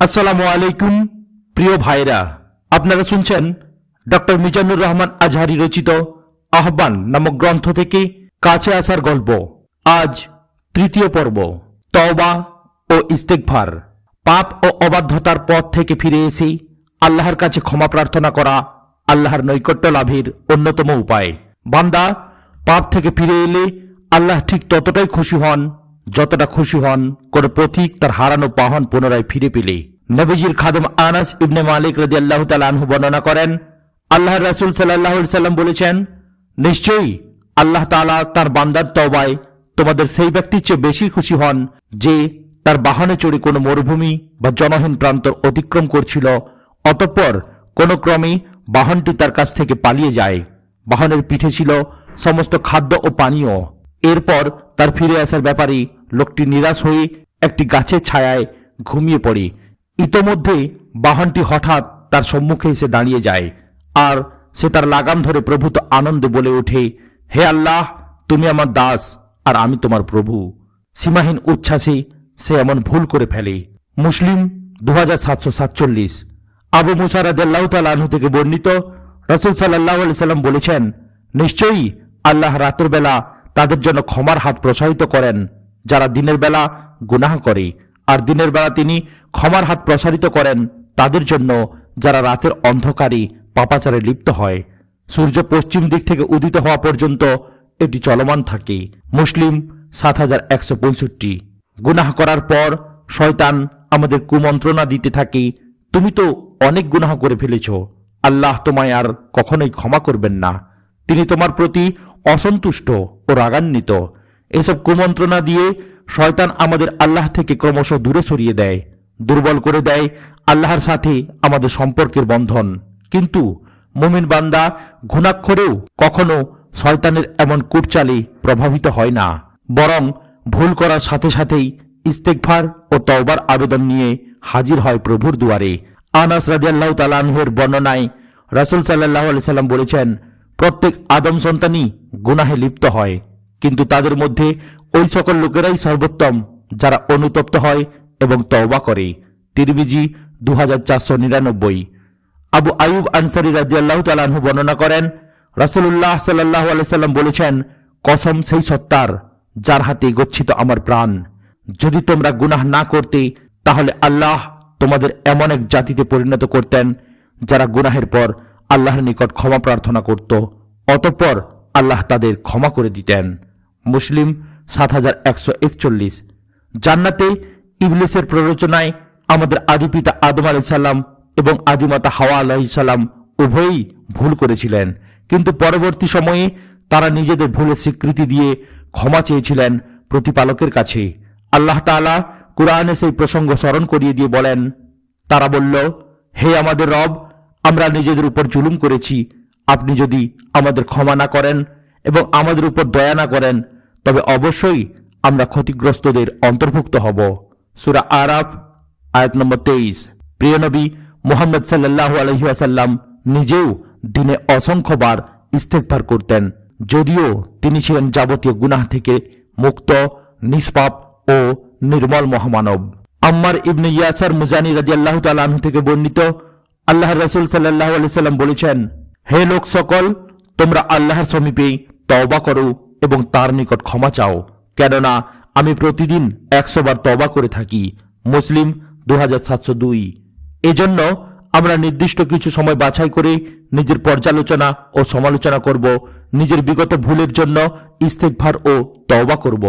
আসসালামু আলাইকুম, প্রিয় ভাইরা। আপনারা শুনছেন ডক্টর মিজানুর রহমান আজহারি রচিত আহ্বান নামক গ্রন্থ থেকে কাছে আসার গল্প। আজ তৃতীয় পর্ব, তওবা ও ইস্তেকভার পাপ ও অবাধ্যতার পথ থেকে ফিরে এসে আল্লাহর কাছে ক্ষমা প্রার্থনা করা আল্লাহর নৈকট্য লাভের অন্যতম উপায়। বান্দা, পাপ থেকে ফিরে এলে আল্লাহ ঠিক ততটাই খুশি হন যতটা খুশি হন, কোন পথিক তার হারানো বাহন পুনরায় ফিরে পেলে। নবীজির খাদম আনাস ইবনে মালিক রদি আল্লাহ আনহু বর্ণনা করেন আল্লাহ রাসুল সাল্লাহ সাল্লাম বলেছেন, নিশ্চয়ই আল্লাহ তাআলা তার বান্দার তওবায় তোমাদের সেই ব্যক্তির চেয়ে বেশি খুশি হন, যে তার বাহনে চড়ে কোনো মরুভূমি বা জনহীন প্রান্তর অতিক্রম করছিল, অতঃপর কোনো ক্রমে বাহনটি তার কাছ থেকে পালিয়ে যায়। বাহনের পিঠে ছিল সমস্ত খাদ্য ও পানীয়। এরপর তার ফিরে আসার ব্যাপারে লোকটি নিরাশ হয়ে একটি গাছের ছায়ায় ঘুমিয়ে পড়ে। ইতোমধ্যে বাহনটি হঠাৎ তার সম্মুখে এসে দাঁড়িয়ে যায় আর সে তার লাগাম ধরে প্রভূত আনন্দে বলে ওঠে, হে আল্লাহ, তুমি আমার দাস আর আমি তোমার প্রভু। সীমাহীন উচ্ছ্বাসে সে এমন ভুল করে ফেলে। মুসলিম দু হাজার সাতশো সাতচল্লিশ, আবু মুসার আদাল্লাহ তালু থেকে বর্ণিত রসুল সাল্লাহ সাল্লাম বলেছেন, নিশ্চয়ই আল্লাহ রাতের বেলা তাদের জন্য ক্ষমার হাত প্রসারিত করেন। যারা দিনের বেলা গুনাহ করে, আর দিনের বেলা তিনি ক্ষমার হাত প্রসারিত করেন, তাদের জন্য যারা রাতের অন্ধকারে পাপাচারে লিপ্ত হয়, সূর্য পশ্চিম দিক থেকে উদিত হওয়া পর্যন্ত এটি চলমান থাকে। মুসলিম সাত হাজার একশো পঁয়ষট্টি। গুনাহ করার পর শয়তান আমাদের কুমন্ত্রণা দিতে থাকে, তুমি তো অনেক গুনাহ করে ফেলেছ, আল্লাহ তোমায় আর কখনোই ক্ষমা করবেন না। তিনি তোমার প্রতি অসন্তুষ্ট ও রাগান্বিত। এসব কুমন্ত্রণা দিয়ে শয়তান আমাদের আল্লাহ থেকে ক্রমশ দূরে সরিয়ে দেয়, দুর্বল করে দেয়, আল্লাহর সাথে আমাদের সম্পর্কের বন্ধন। কিন্তু মুমিন বান্দা ঘুণাক্ষরেও কখনো শয়তানের এমন কুটচালে প্রভাবিত হয় না, বরং ভুল করার সাথে সাথেই ইস্তেকভার ও তওবার আবেদন নিয়ে হাজির হয় প্রভুর দুয়ারে। আনাস রাজিয়াল্লাহ তালাহের বর্ণনায় রাসুল সাল্লাহ আলি সাল্লাম বলেছেন, প্রত্যেক আদম সন্তানই গুনাহে লিপ্ত হয়। কিন্তু তাদের মধ্যে ওই সকল লোকেরাই সর্বোত্তম, যারা অনুতপ্ত হয় এবং তওবা করে। তিরমিজি দু হাজার চারশো নিরানব্বই। আবু আয়ুব আনসারি রাজিয়াল্লাহ তালাহু বর্ণনা করেন রাসুল্লাহ সাল্লাহ আলাইসাল্লাম বলেছেন, কসম সেই সত্তার যার হাতে গচ্ছিত আমার প্রাণ। যদি তোমরা গুনাহ না করতে, তাহলে আল্লাহ তোমাদের এমন এক জাতিতে পরিণত করতেন, যারা গুনাহের পর আল্লাহর নিকট ক্ষমা প্রার্থনা করত, অতঃপর আল্লাহ তাদের ক্ষমা করে দিতেন। মুসলিম সাত হাজার একশো একচল্লিশ। জান্নাতে ইবলিসের প্ররোচনায় আমাদের আদিপিতা আদম আলাইসাল্লাম এবং আদিমাতা হাওয়া আলাইসাল্লাম উভয়ই ভুল করেছিলেন। কিন্তু পরবর্তী সময়ে তারা নিজেদের ভুলের স্বীকৃতি দিয়ে ক্ষমা চেয়েছিলেন প্রতিপালকের কাছে। আল্লাহ তাআলা কুরআনে সেই প্রসঙ্গ স্মরণ করিয়ে দিয়ে বলেন, তারা বলল, হে আমাদের রব, আমরা নিজেদের উপর জুলুম করেছি। আপনি যদি আমাদের ক্ষমা না করেন এবং আমাদের উপর দয়া না করেন তবে অবশ্যই আমরা ক্ষতিগ্রস্তদের অন্তর্ভুক্ত হব। সুরা আরাফ, আয়াত নম্বর তেইশ। প্রিয় নবী মোহাম্মদ সাল্লাহ আলহিহাসাল্লাম নিজেও দিনে অসংখ্যবার ইস্তেকভার করতেন। যদিও তিনি ছিলেন যাবতীয় গুনাহ থেকে মুক্ত, নিষ্পাপ ও নির্মল মহামানব। আম্মার ইবনে ইয়াসার মুজানি রাজি আল্লাহ তালু থেকে বর্ণিত আল্লাহ রসুল সাল্লাহ আলি সাল্লাম বলেছেন, হে লোক সকল, তোমরা আল্লাহর সমীপে তওবা করো এবং তার নিকট ক্ষমা চাও। কেননা আমি প্রতিদিন একশো বার তবা করে থাকি। মুসলিম দু দুই। এজন্য আমরা নির্দিষ্ট কিছু সময় বাছাই করে নিজের পর্যালোচনা ও সমালোচনা করব, নিজের বিগত ভুলের জন্য ইস্তেকভার ও তওবা করব।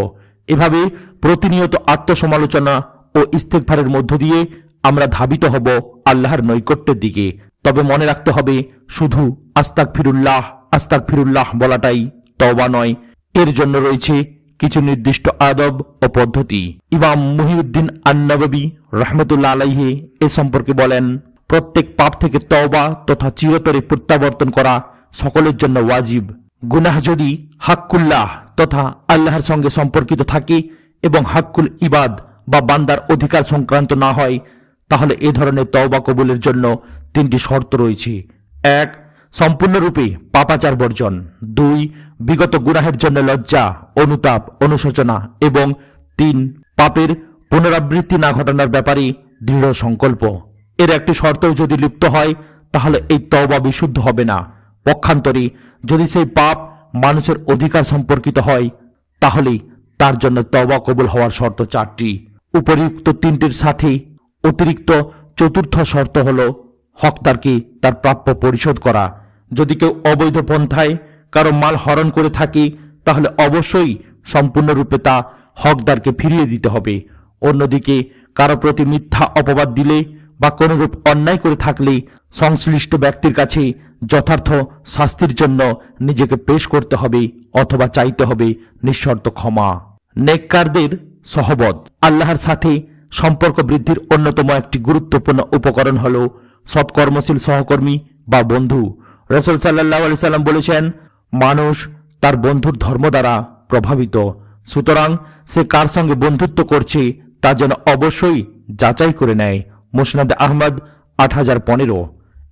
এভাবে প্রতিনিয়ত আত্মসমালোচনা ও ইস্তেকভারের মধ্য দিয়ে আমরা ধাবিত হব আল্লাহর নৈকট্যের দিকে। তবে মনে রাখতে হবে, শুধু আস্তাক ফিরুল্লাহ আস্তাক ফিরুল্লাহ বলাটাই তওবা নয় এর জন্য রয়েছে কিছু নির্দিষ্ট আদব ও পদ্ধতি। ইমাম মুহিউদ্দিন আন্নবী রহমতুল্লাহ আলাইহে এ সম্পর্কে বলেন, প্রত্যেক পাপ থেকে তওবা তথা চিরতরে প্রত্যাবর্তন করা সকলের জন্য ওয়াজিব। গুনাহ যদি হাক্কুল্লাহ তথা আল্লাহর সঙ্গে সম্পর্কিত থাকে এবং হাক্কুল ইবাদ বা বান্দার অধিকার সংক্রান্ত না হয়, তাহলে এ ধরনের তওবা কবুলের জন্য তিনটি শর্ত রয়েছে। এক সম্পূর্ণরূপে পাপাচার বর্জন। দুই, বিগত গুনাহের জন্য লজ্জা, অনুতাপ, অনুশোচনা এবং তিন, পাপের পুনরাবৃত্তি না ঘটানোর ব্যাপারে দৃঢ় সংকল্প। এর একটি শর্তও যদি লিপ্ত হয়, তাহলে এই তওবা বিশুদ্ধ হবে না। পক্ষান্তরে যদি সেই পাপ মানুষের অধিকার সম্পর্কিত হয় তাহলে তার জন্য তওবা কবুল হওয়ার শর্ত চারটি। উপরিউক্ত তিনটির সাথে অতিরিক্ত চতুর্থ শর্ত হল হকদারকে তার প্রাপ্য পরিশোধ করা। যদি কেউ অবৈধ পন্থায় কারও মাল হরণ করে থাকে, তাহলে অবশ্যই সম্পূর্ণরূপে তা হকদারকে ফিরিয়ে দিতে হবে। অন্যদিকে, কারও প্রতি মিথ্যা অপবাদ দিলে বা কোনরূপ অন্যায় করে থাকলে সংশ্লিষ্ট ব্যক্তির কাছে যথার্থ শাস্তির জন্য নিজেকে পেশ করতে হবে অথবা চাইতে হবে নিঃশর্ত ক্ষমা। নেককারদের সহবত। আল্লাহর সাথে সম্পর্ক বৃদ্ধির অন্যতম একটি গুরুত্বপূর্ণ উপকরণ হল সৎকর্মশীল সহকর্মী বা বন্ধু। রসুল সাল্লাহ আলি সাল্লাম বলেছেন, মানুষ তার বন্ধুর ধর্ম দ্বারা প্রভাবিত। সুতরাং সে কার সঙ্গে বন্ধুত্ব করছে তা যেন অবশ্যই যাচাই করে নেয়। মুসনাদ আহমদ আট হাজার পনেরো।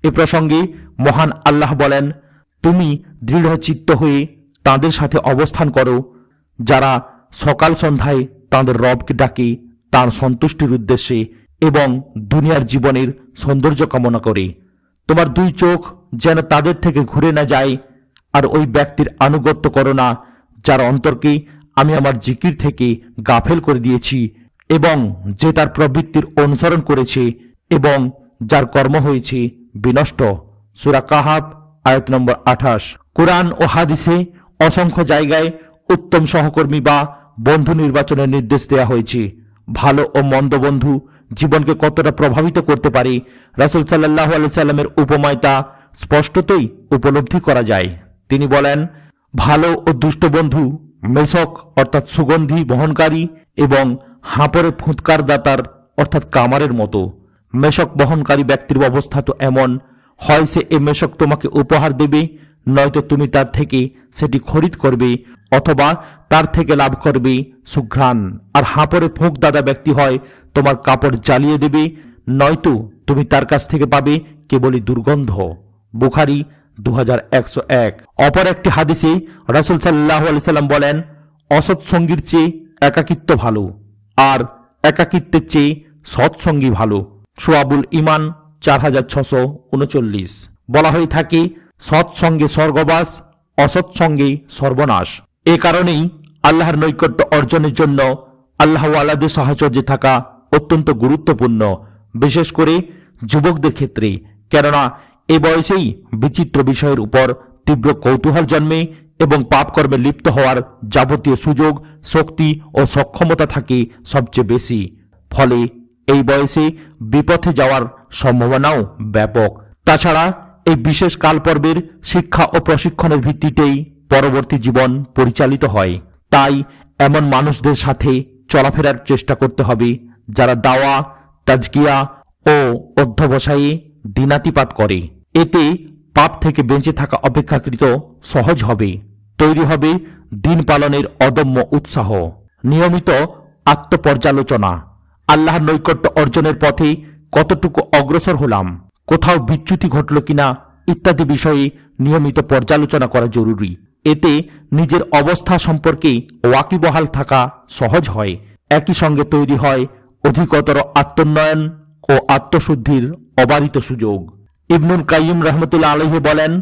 এ প্রসঙ্গে মহান আল্লাহ বলেন, তুমি দৃঢ় চিত্ত হয়ে তাদের সাথে অবস্থান করো। যারা সকাল সন্ধ্যায় তাদের রবকে ডাকে, তার সন্তুষ্টির উদ্দেশ্যে এবং দুনিয়ার জীবনের সৌন্দর্য কামনা করে। তোমার দুই চোখ যেন তাদের থেকে ঘুরে না যায়, আর ওই ব্যক্তির আনুগত্য করো না, যার অন্তরকে আমি আমার জিকির থেকে গাফেল করে দিয়েছি, এবং যে তার প্রবৃত্তির অনুসরণ করেছে, এবং যার কর্ম হয়েছে বিনষ্ট। সুরা কাহাব, আয়াত নম্বর আঠাশ। কোরআন ও হাদিসে অসংখ্য জায়গায় উত্তম সহকর্মী বা বন্ধু নির্বাচনের নির্দেশ দেওয়া হয়েছে। ভালো ও মন্দ বন্ধু জীবনকে কতটা প্রভাবিত করতে পারে? রাসুল সাল্লাহ আলি সাল্লামের উপমায় তা স্পষ্টতই উপলব্ধি করা যায়। তিনি বলেন, ভালো ও দুষ্ট বন্ধু মেষক অর্থাৎ সুগন্ধি বহনকারী এবং হাঁপড়ে ফুৎকার দাতার অর্থাৎ কামারের মতো। মেষক বহনকারী ব্যক্তির অবস্থা তো এমন, হয় সে এ মেষক তোমাকে উপহার দেবে, নয়তো তুমি তার থেকে সেটি খরিদ করবে অথবা তার থেকে লাভ করবে সুঘ্রাণ। আর হাঁপড়ে ফুঁক দাদা ব্যক্তি হয় তোমার কাপড় জ্বালিয়ে দেবে, নয়তো তুমি তার কাছ থেকে পাবে কেবলই দুর্গন্ধ। বুখারি দু অপর একটি হাদিসে রাসুল সাল্লাহ আলি সাল্লাম বলেন, অসৎ সঙ্গীর চেয়ে একাকিত্ব ভালো, আর একাকিত্বের চেয়ে সৎসঙ্গী ভালো। সোয়াবুল ইমান চার হাজার ছশো উনচল্লিশ। বলা হয়ে থাকে সৎসঙ্গে স্বর্গবাস অসৎসঙ্গে সর্বনাশ। এ কারণেই আল্লাহর নৈকট্য অর্জনের জন্য আল্লাহ আল্লাদের সাহচর্যে থাকা অত্যন্ত গুরুত্বপূর্ণ, বিশেষ করে যুবকদের ক্ষেত্রে। কেননা, এ বয়সেই বিচিত্র বিষয়ের উপর তীব্র কৌতূহল জন্মে এবং পাপকর্মে লিপ্ত হওয়ার যাবতীয় সুযোগ, শক্তি ও সক্ষমতা থাকে সবচেয়ে বেশি। ফলে এই বয়সে বিপথে যাওয়ার সম্ভাবনাও ব্যাপক। তাছাড়া, এই বিশেষ কালপর্বের শিক্ষা ও প্রশিক্ষণের ভিত্তিতেই পরবর্তী জীবন পরিচালিত হয়। তাই এমন মানুষদের সাথে চলাফেরার চেষ্টা করতে হবে যারা দাওয়া, তাজকিয়া ও অধ্যবসায়ে দিনাতিপাত করে। এতে পাপ থেকে বেঁচে থাকা অপেক্ষাকৃত সহজ হবে। তৈরি হবে দিন পালনের অদম্য উৎসাহ। নিয়মিত আত্মপর্যালোচনা। আল্লাহর নৈকট্য অর্জনের পথে কতটুকু অগ্রসর হলাম, কোথাও বিচ্যুতি ঘটল কিনা ইত্যাদি বিষয়ে নিয়মিত পর্যালোচনা করা জরুরি। এতে নিজের অবস্থা সম্পর্কে ওয়াকিবহাল থাকা সহজ হয়। একই সঙ্গে তৈরি হয় অধিকতর আত্মোন্নয়ন ও আত্মশুদ্ধির অবারিত সুযোগ। ইবনুল কাইম রহমতুল্লা আলহি বলেন,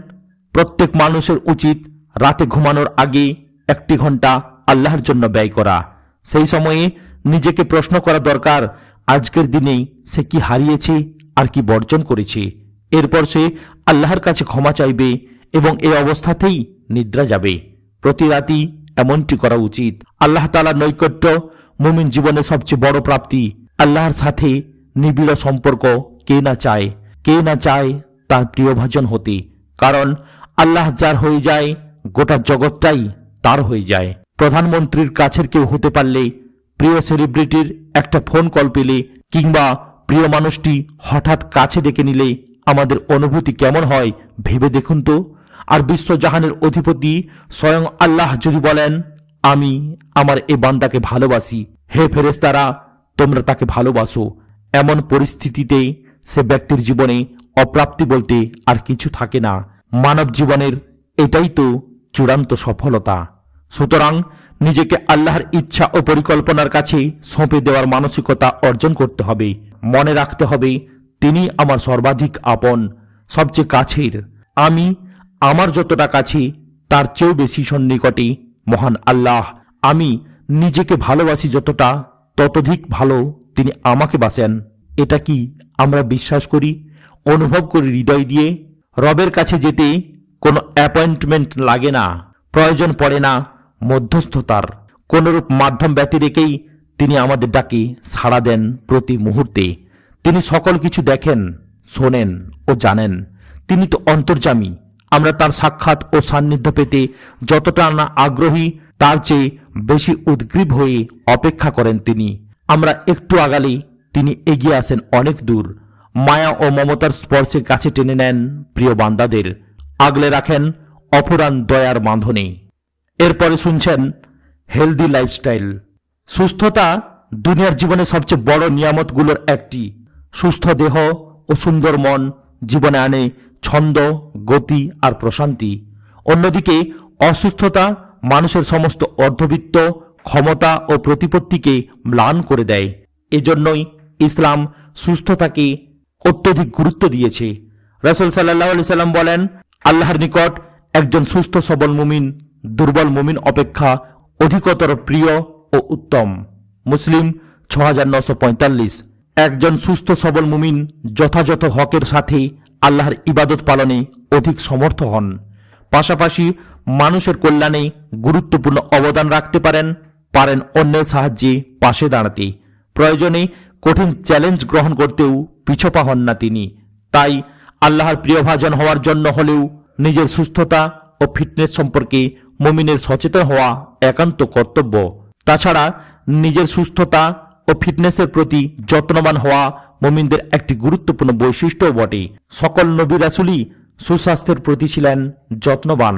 প্রত্যেক মানুষের উচিত রাতে ঘুমানোর আগে একটি ঘণ্টা আল্লাহর জন্য ব্যয় করা। সেই সময়ে নিজেকে প্রশ্ন করা দরকার, আজকের দিনেই সে কি হারিয়েছে আর কি বর্জন করেছে? এরপর সে আল্লাহর কাছে ক্ষমা চাইবে এবং এই অবস্থাতেই নিদ্রা যাবে। প্রতি রাতি এমনটি করা উচিত। আল্লাহ তালার নৈকট্য মুমিন জীবনের সবচেয়ে বড় প্রাপ্তি। আল্লাহর সাথে নিবিড় সম্পর্ক কে না চায়, কে না চায় তার প্রিয়ভাজন হতে। কারণ আল্লাহ যার হয়ে যায়, গোটা জগৎটাই তার হয়ে যায়। প্রধানমন্ত্রীর কাছের কেউ হতে পারলে, প্রিয় সেলিব্রিটির একটা ফোন কল পেলে, কিংবা প্রিয় মানুষটি হঠাৎ কাছে ডেকে নিলে, আমাদের অনুভূতি কেমন হয় ভেবে দেখুন তো। আর বিশ্বজাহানের অধিপতি স্বয়ং আল্লাহ যদি বলেন আমি আমার এ বান্দাকে ভালোবাসি। হে ফেরেস্তারা তোমরা তাকে ভালোবাসো। এমন পরিস্থিতিতে সে ব্যক্তির জীবনে অপ্রাপ্তি বলতে আর কিছু থাকে না। মানব জীবনের এটাই তো চূড়ান্ত সফলতা। সুতরাং নিজেকে আল্লাহর ইচ্ছা ও পরিকল্পনার কাছে সঁপে দেওয়ার মানসিকতা অর্জন করতে হবে। মনে রাখতে হবে, তিনি আমার সর্বাধিক আপন, সবচেয়ে কাছের। আমি আমার যতটা কাছে, তার চেয়েও বেশি সন্নিকটে মহান আল্লাহ, আমি নিজেকে ভালোবাসি যতটা, ততধিক ভালো তিনি আমাকে বাঁচেন। এটা কি আমরা বিশ্বাস করি, অনুভব করি হৃদয় দিয়ে? রবের কাছে যেতে কোনো অ্যাপয়েন্টমেন্ট লাগে না, প্রয়োজন পড়ে না মধ্যস্থতার। কোনরূপ মাধ্যম ব্যতি রেখেই তিনি আমাদের ডাকে সাড়া দেন প্রতি মুহূর্তে। তিনি সকল কিছু দেখেন, শোনেন ও জানেন। তিনি তো অন্তর্জামী আমরা তার সাক্ষাৎ ও সান্নিধ্য পেতে যতটা না আগ্রহী, তার চেয়ে বেশি উদ্গ্রীব হয়ে অপেক্ষা করেন তিনি। আমরা একটু আগালেই তিনি এগিয়ে আসেন অনেক দূর। মায়া ও মমতার স্পর্শে কাছে টেনে নেন প্রিয় বান্দাদের। আগলে রাখেন অপরাণ দয়ার বাঁধনে। এরপরে শুনছেন হেলদি লাইফস্টাইল। সুস্থতা দুনিয়ার জীবনে সবচেয়ে বড় নিয়ামতগুলোর একটি। সুস্থ দেহ ও সুন্দর মন জীবনে আনে ছন্দ, গতি আর প্রশান্তি। অন্যদিকে, অসুস্থতা মানুষের সমস্ত অর্ধবিত্ত, ক্ষমতা ও প্রতিপত্তিকে ম্লান করে দেয়। এজন্যই ইসলাম সুস্থতাকে অত্যধিক গুরুত্ব দিয়েছে। রসুল সাল্লাহ আলি সাল্লাম বলেন, আল্লাহর নিকট একজন সুস্থ সবল মুমিন, দুর্বল মুমিন অপেক্ষা অধিকতর প্রিয় ও উত্তম। মুসলিম ছ একজন সুস্থ সবল মুমিন যথাযথ হকের সাথে আল্লাহর ইবাদত পালনে অধিক সমর্থ হন। পাশাপাশি মানুষের কল্যাণে গুরুত্বপূর্ণ অবদান রাখতে পারেন পারেন অন্যের সাহায্যে পাশে দাঁড়াতে। প্রয়োজনে কঠিন চ্যালেঞ্জ গ্রহণ করতেও পিছপা হন না তিনি। তাই আল্লাহর প্রিয়ভাজন হওয়ার জন্য হলেও নিজের সুস্থতা ও ফিটনেস সম্পর্কে মমিনের সচেতন হওয়া একান্ত কর্তব্য। তাছাড়া নিজের সুস্থতা ও ফিটনেসের প্রতি যত্নবান হওয়া মমিনদের একটি গুরুত্বপূর্ণ বৈশিষ্ট্যও বটে। সকল নবী রাসুলই সুস্বাস্থ্যের প্রতি ছিলেন যত্নবান।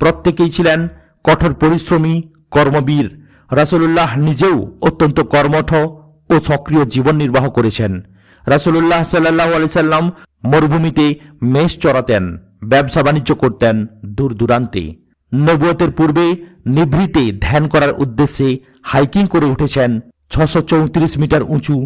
প্রত্যেকেই ছিলেন কঠোর পরিশ্রমী, কর্মবীর। রাসুলুল্লাহ নিজেও অত্যন্ত কর্মঠ ও সক্রিয় জীবন নির্বাহ করেছেন। রাসুলুল্লাহ সাল্লাহ আলি সাল্লাম মরুভূমিতে মেষ চড়াতেন, ব্যবসা বাণিজ্য করতেন দূর দূরান্তে। নবুয়তের পূর্বে নিভৃতে ধ্যান করার উদ্দেশ্যে হাইকিং করে উঠেছেন ছশো মিটার উঁচু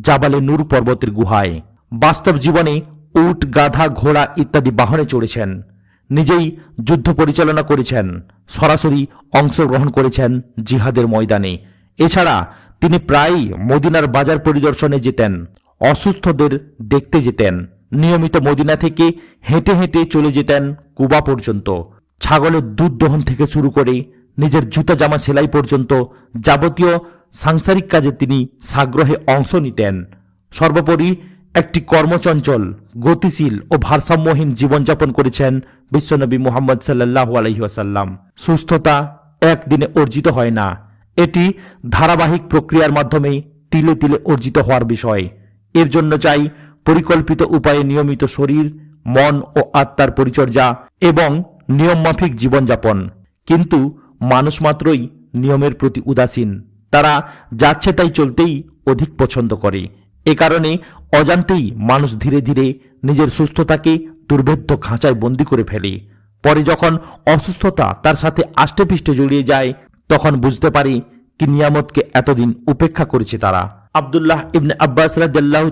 জাবালে নূর পর্বতের গুহায়। বাস্তব জীবনে উট, গাধা, ঘোড়া ইত্যাদি বাহনে চড়েছেন। নিজেই যুদ্ধ পরিচালনা করেছেন, সরাসরি অংশগ্রহণ করেছেন জিহাদের ময়দানে। এছাড়া তিনি প্রায়ই মদিনার বাজার পরিদর্শনে যেতেন, অসুস্থদের দেখতে যেতেন, নিয়মিত মদিনা থেকে হেঁটে হেঁটে চলে যেতেন কুবা পর্যন্ত। ছাগলের দুধ দহন থেকে শুরু করে নিজের জুতা জামা সেলাই পর্যন্ত যাবতীয় সাংসারিক কাজে তিনি সাগ্রহে অংশ নিতেন। সর্বোপরি একটি কর্মচঞ্চল, গতিশীল ও ভারসাম্যহীন জীবনযাপন করেছেন বিশ্বনবী মোহাম্মদ সাল্লাহ আলহিহাসাল্লাম সুস্থতা একদিনে অর্জিত হয় না। এটি ধারাবাহিক প্রক্রিয়ার মাধ্যমে তিলে তিলে অর্জিত হওয়ার বিষয়। এর জন্য চাই পরিকল্পিত উপায়ে নিয়মিত শরীর, মন ও আত্মার পরিচর্যা এবং নিয়মমাফিক জীবনযাপন। কিন্তু মানুষ মাত্রই নিয়মের প্রতি উদাসীন। তারা যাচ্ছে তাই চলতেই অধিক পছন্দ করে। এ কারণে অজান্তেই মানুষ ধীরে ধীরে নিজের সুস্থতাকে দুর্ভেদ্য খাঁচায় বন্দি করে ফেলে। পরে যখন অসুস্থতা তার সাথে আষ্টেপৃষ্টে জড়িয়ে যায়, তখন বুঝতে পারি কি নিয়ামতকে এতদিন উপেক্ষা করেছে তারা। আবদুল্লাহ ইবনে আব্বাস রাজ্লাহ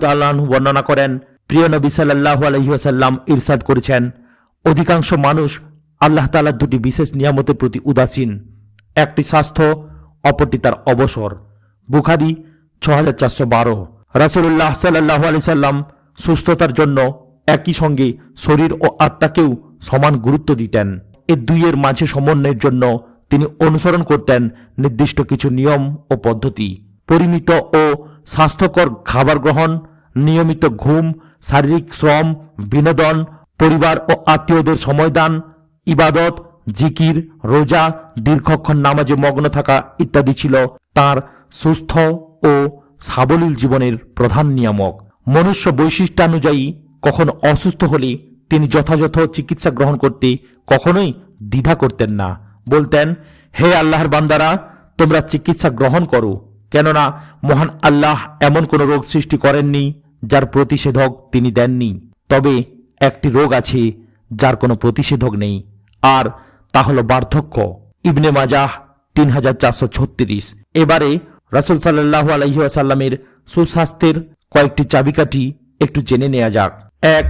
বর্ণনা করেন, প্রিয় নবী সাল্লাহ আলহিহাসাল্লাম ইরশাদ করেছেন, অধিকাংশ মানুষ আল্লাহ তালার দুটি বিশেষ নিয়ামতের প্রতি উদাসীন। একটি স্বাস্থ্য অপরটি তার অবসর। বুখারি ছ হাজার চারশো বারো। রাসুল্লাহ সাল্লাহ আলি সাল্লাম সুস্থতার জন্য একই সঙ্গে শরীর ও আত্মাকেও সমান গুরুত্ব দিতেন। এ দুইয়ের মাঝে সমন্বয়ের জন্য তিনি অনুসরণ করতেন নির্দিষ্ট কিছু নিয়ম ও পদ্ধতি। পরিমিত ও স্বাস্থ্যকর খাবার গ্রহণ, নিয়মিত ঘুম, শারীরিক শ্রম, বিনোদন, পরিবার ও আত্মীয়দের সময় দান, ইবাদত জিকির, রোজা, দীর্ঘক্ষণ নামাজে মগ্ন থাকা ইত্যাদি ছিল তার সুস্থ ও সাবলীল জীবনের প্রধান নিয়ামক। মনুষ্য বৈশিষ্ট্যানুযায়ী কখনো অসুস্থ হলে তিনি যথাযথ চিকিৎসা গ্রহণ করতে কখনোই দ্বিধা করতেন না। বলতেন, হে আল্লাহর বান্দারা, তোমরা চিকিৎসা গ্রহণ করো। কেননা মহান আল্লাহ এমন কোনো রোগ সৃষ্টি করেননি যার প্রতিষেধক তিনি দেননি। তবে একটি রোগ আছে যার কোনো প্রতিষেধক নেই। আর তা হল বার্ধক্য। ইবনে মাজাহ তিন হাজার চারশো ছত্রিশ। এবারে রাসুল সাল্লাহ আলহিহাসাল্লামের সুস্বাস্থ্যের কয়েকটি চাবিকাঠি একটু জেনে নেওয়া যাক। এক,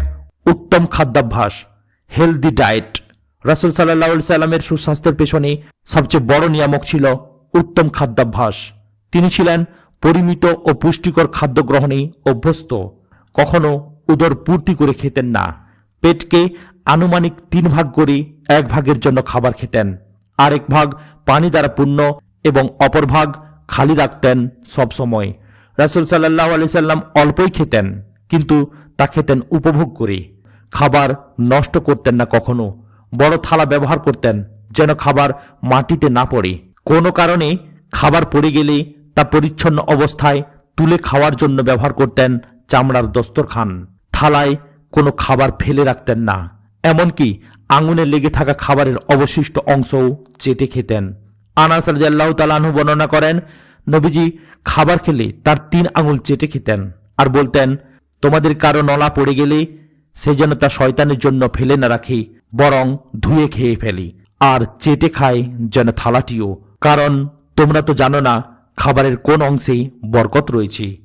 উত্তম খাদ্যাভ্যাস হেলদি ডায়েট রাসুল সাল্লাহ সাল্লামের সুস্বাস্থ্যের পেছনে সবচেয়ে বড় নিয়ামক ছিল উত্তম খাদ্যাভ্যাস। তিনি ছিলেন পরিমিত ও পুষ্টিকর খাদ্য গ্রহণে অভ্যস্ত। কখনো উদর পূর্তি করে খেতেন না। পেটকে আনুমানিক তিন ভাগ করে এক ভাগের জন্য খাবার খেতেন। আরেক ভাগ পানি দ্বারা পূর্ণ এবং অপর ভাগ খালি রাখতেন সবসময় রাসুল সাল্লাহ আলি সাল্লাম অল্পই খেতেন, কিন্তু তা খেতেন উপভোগ করে। খাবার নষ্ট করতেন না কখনো, বড় থালা ব্যবহার করতেন যেন খাবার মাটিতে না পড়ে। কোনো কারণে খাবার পড়ে গেলে তা পরিচ্ছন্ন অবস্থায় তুলে খাওয়ার জন্য ব্যবহার করতেন চামড়ার দস্তরখান। থালায় কোনো খাবার ফেলে রাখতেন না। এমনকি আঙুনে লেগে থাকা খাবারের অবশিষ্ট অংশও চেটে খেতেন। আনাস রাদিয়াল্লাহু তাআলাহু বর্ণনা করেন, নবীজি খাবার খেলে তার তিন আঙুল চেটে খেতেন আর বলতেন, তোমাদের কারও নলা পড়ে গেলে সে যেন তা শয়তানের জন্য ফেলে না রাখে, বরং ধুয়ে খেয়ে ফেলি আর চেটে খায় যেন থালাটিও। কারণ তোমরা তো জানো না, খাবারের কোন অংশে বরকত রয়েছে।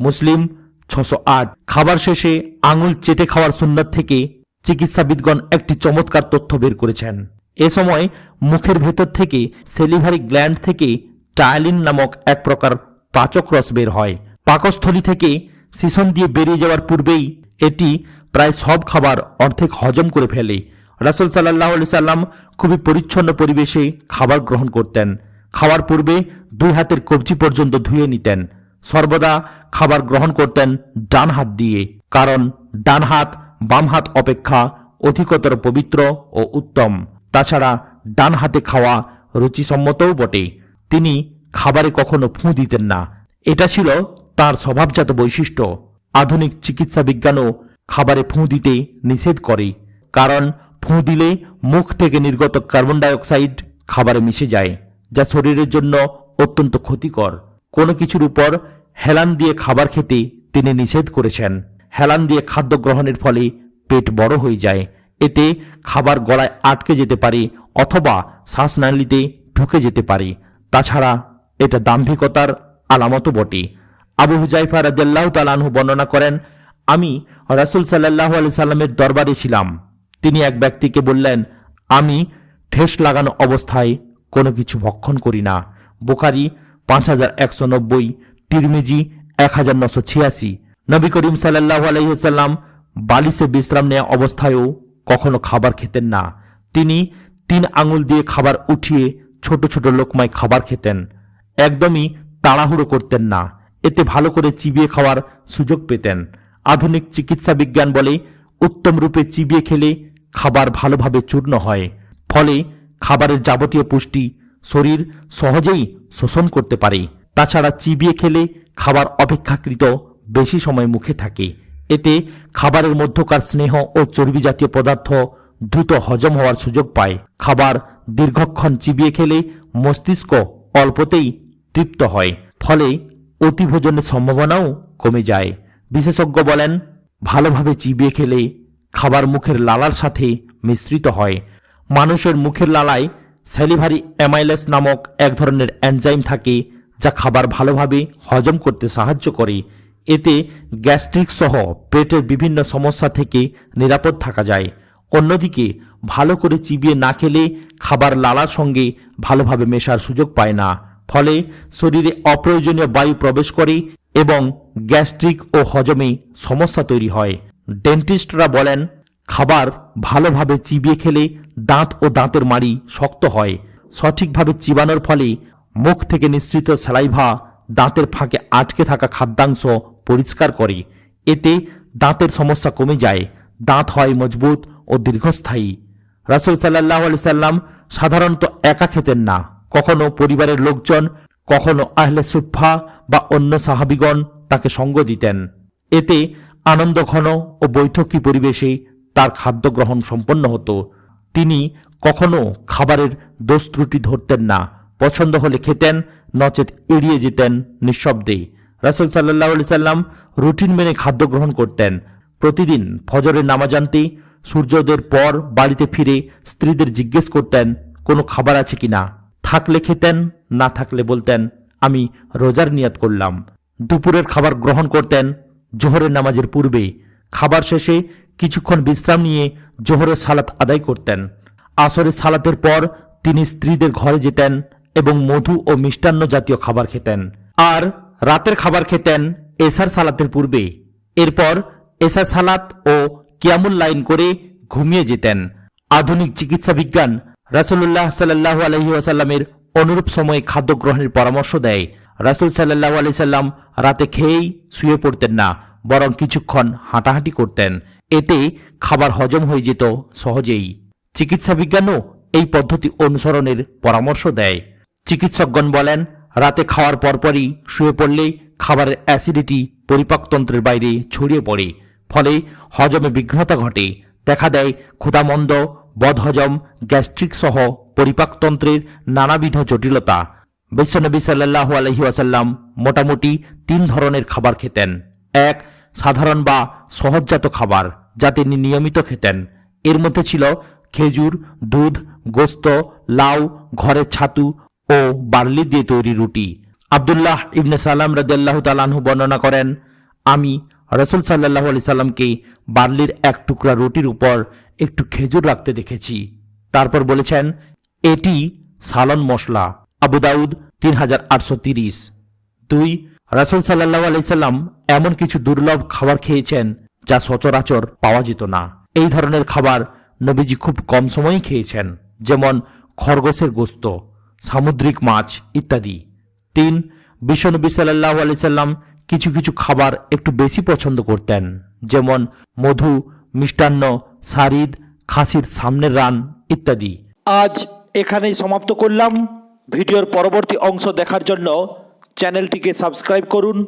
মুসলিম ছশো আট। খাবার শেষে আঙুল চেটে খাওয়ার সুন্নত থেকে চিকিৎসাবিদগণ একটি চমৎকার তথ্য বের করেছেন। এ সময় মুখের ভেতর থেকে সেলিভারি গ্ল্যান্ড থেকে টায়ালিন নামক এক প্রকার পাচক রস বের হয়। পাকস্থলী থেকে সিসন দিয়ে বেরিয়ে যাওয়ার পূর্বেই এটি প্রায় সব খাবার অর্ধেক হজম করে ফেলে। রাসুল সাল্লাহ আলি সাল্লাম খুবই পরিচ্ছন্ন পরিবেশে খাবার গ্রহণ করতেন। খাওয়ার পূর্বে দুই হাতের কবজি পর্যন্ত ধুয়ে নিতেন। সর্বদা খাবার গ্রহণ করতেন ডান হাত দিয়ে, কারণ ডান হাত বাম হাত অপেক্ষা অধিকতর পবিত্র ও উত্তম। তাছাড়া ডান হাতে খাওয়া রুচিসম্মতও বটে। তিনি খাবারে কখনো ফুঁ দিতেন না। এটা ছিল তার স্বভাবজাত বৈশিষ্ট্য। আধুনিক চিকিৎসা বিজ্ঞানও খাবারে ফুঁ দিতে নিষেধ করে। কারণ ফুঁ দিলে মুখ থেকে নির্গত কার্বন ডাইঅক্সাইড খাবারে মিশে যায়, যা শরীরের জন্য অত্যন্ত ক্ষতিকর। কোনো কিছুর উপর হেলান দিয়ে খাবার খেতে তিনি নিষেধ করেছেন। হেলান দিয়ে খাদ্য গ্রহণের ফলে পেট বড় হয়ে যায়। এতে খাবার গলায় আটকে যেতে পারে অথবা শ্বাসনালীতে ঢুকে যেতে পারে। তাছাড়া এটা দাম্ভিকতার আলামতও বটে। আবু হুজাইফা রাজ্লাহ তালানহু বর্ণনা করেন, আমি রাসুল সাল্লাহ আলি সাল্লামের দরবারে ছিলাম। তিনি এক ব্যক্তিকে বললেন, আমি ঠেস লাগানো অবস্থায় কোনো কিছু ভক্ষণ করি না। বোকারি পাঁচ হাজার একশো নব্বই, তিরমিজি এক হাজার নশো ছিয়াশি। নবী করিম সাল্লাহ আলহিহাল্লাম বালিশে বিশ্রাম নেওয়া অবস্থায়ও কখনো খাবার খেতেন না। তিনি তিন আঙুল দিয়ে খাবার উঠিয়ে ছোট ছোট লোকমায় খাবার খেতেন। একদমই তাড়াহুড়ো করতেন না। এতে ভালো করে চিবিয়ে খাওয়ার সুযোগ পেতেন। আধুনিক চিকিৎসা বিজ্ঞান বলে উত্তম রূপে চিবিয়ে খেলে খাবার ভালোভাবে চূর্ণ হয়। ফলে খাবারের যাবতীয় পুষ্টি শরীর সহজেই শোষণ করতে পারে। তাছাড়া চিবিয়ে খেলে খাবার অপেক্ষাকৃত বেশি সময় মুখে থাকে। এতে খাবারের মধ্যকার স্নেহ ও চর্বি জাতীয় পদার্থ দ্রুত হজম হওয়ার সুযোগ পায়। খাবার দীর্ঘক্ষণ চিবিয়ে খেলে মস্তিষ্ক অল্পতেই তৃপ্ত হয়, ফলে অতিভোজনের সম্ভাবনাও কমে যায়। বিশেষজ্ঞ বলেন, ভালোভাবে চিবিয়ে খেলে খাবার মুখের লালার সাথে মিশ্রিত হয়। মানুষের মুখের লালায় স্যালিভারি অ্যামাইলেস নামক এক ধরনের এনজাইম থাকে, যা খাবার ভালোভাবে হজম করতে সাহায্য করে। এতে গ্যাস্ট্রিক সহ পেটের বিভিন্ন সমস্যা থেকে নিরাপদ থাকা যায়। অন্যদিকে, ভালো করে চিবিয়ে না খেলে খাবার লালার সঙ্গে ভালোভাবে মেশার সুযোগ পায় না। ফলে শরীরে অপ্রয়োজনীয় বায়ু প্রবেশ করে এবং গ্যাস্ট্রিক ও হজমে সমস্যা তৈরি হয়। ডেন্টিস্টরা বলেন, খাবার ভালোভাবে চিবিয়ে খেলে দাঁত ও দাঁতের মাড়ি শক্ত হয়। সঠিকভাবে চিবানোর ফলে মুখ থেকে নিঃসৃত স্যালাইভা দাঁতের ফাঁকে আটকে থাকা খাদ্যাংশ পরিষ্কার করে। এতে দাঁতের সমস্যা কমে যায়, দাঁত হয় মজবুত ও দীর্ঘস্থায়ী। রাসুল সাল্লাহ আলি সাল্লাম সাধারণত একা খেতেন না। কখনো পরিবারের লোকজন, কখনো আহলে সুফা বা অন্য সাহাবিগণ তাকে সঙ্গ দিতেন। এতে আনন্দ ঘন ও বৈঠকি পরিবেশে তার খাদ্য গ্রহণ সম্পন্ন হতো। তিনি কখনো খাবারের দোষ ত্রুটি ধরতেন না। পছন্দ হলে খেতেন, নচেত এড়িয়ে যেতেন নিঃশব্দে। রাসুল সাল্লাহ আলি সাল্লাম রুটিন মেনে খাদ্য গ্রহণ করতেন। প্রতিদিন ফজরের আনতে, সূর্যোদয়ের পর বাড়িতে ফিরে স্ত্রীদের জিজ্ঞেস করতেন, কোনো খাবার আছে কিনা? থাকলে খেতেন, না থাকলে বলতেন, আমি রোজার নিয়াত করলাম। দুপুরের খাবার গ্রহণ করতেন, জোহরের নামাজের পূর্বে। খাবার শেষে কিছুক্ষণ বিশ্রাম নিয়ে জোহরের সালাত আদায় করতেন। আসরের সালাতের পর তিনি স্ত্রীদের ঘরে যেতেন এবং মধু ও মিষ্টান্ন জাতীয় খাবার খেতেন। আর রাতের খাবার খেতেন এসার সালাতের পূর্বে। এরপর এসার সালাত ও কিয়ামুল লাইন করে ঘুমিয়ে যেতেন। আধুনিক চিকিৎসা বিজ্ঞান রাসুল্লাহ সাল্লাহ আলহি আসাল্লামের অনুরূপ সময়ে খাদ্য গ্রহণের পরামর্শ দেয়। রাসুল সাল্লাহ আলি সাল্লাম রাতে খেয়েই শুয়ে পড়তেন না, বরং কিছুক্ষণ হাঁটাহাঁটি করতেন। এতে খাবার হজম হয়ে যেত সহজেই। চিকিৎসা বিজ্ঞানও এই পদ্ধতি অনুসরণের পরামর্শ দেয়। চিকিৎসকগণ বলেন রাতে খাওয়ার পরপরই শুয়ে পড়লে খাবারের অ্যাসিডিটি পরিপাকতন্ত্রের বাইরে ছড়িয়ে পড়ে। ফলে হজমে বিঘ্নতা ঘটে। দেখা দেয় ক্ষুধামন্দ, বদহজম, গ্যাস্ট্রিক সহ পরিপাকতন্ত্রের নানাবিধ জটিলতা। বিশ্বনবী সাল্লাহ আলহি আসাল্লাম মোটামুটি তিন ধরনের খাবার খেতেন। এক, সাধারণ বা সহজজাত খাবার, যা তিনি নিয়মিত খেতেন। এর মধ্যে ছিল খেজুর, দুধ, গোস্ত, লাউ, ঘরের ছাতু ও বার্লি দিয়ে তৈরি রুটি। আবদুল্লাহ ইবনে সালাম রাদিয়াল্লাহু তালাহু বর্ণনা করেন, আমি রসুল সাল্লাহ আলি সাল্লামকে বার্লির এক টুকরা রুটির উপর একটু খেজুর রাখতে দেখেছি। তারপর বলেছেন, এটি সালন মশলা। আবু দাউদ, তিন হাজার আটশো তিরিশ। দুই, রাসুল সাল্লাহ আলাইসাল্লাম এমন কিছু দুর্লভ খাবার খেয়েছেন যা সচরাচর পাওয়া যেত না। এই ধরনের খাবার নবীজি খুব কম সময়ই খেয়েছেন, যেমন খরগোশের গোস্ত। সামুদ্রিক মাছ ইত্যাদি। তিন, বিশ্বনবী সাল্লাহ আলাইসাল্লাম কিছু কিছু খাবার একটু বেশি পছন্দ করতেন, যেমন মধু, মিষ্টান্ন, সারিদ, খাসির সামনের রান ইত্যাদি। আজ এখানেই সমাপ্ত করলাম। ভিডিওর পরবর্তী অংশ দেখার জন্য চ্যানেলটিকে সাবস্ক্রাইব করুন,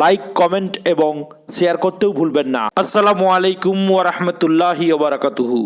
লাইক, কমেন্ট এবং শেয়ার করতেও ভুলবেন না। আসসালামু আলাইকুম ওয়া রাহমাতুল্লাহি ওয়া বারাকাতুহু।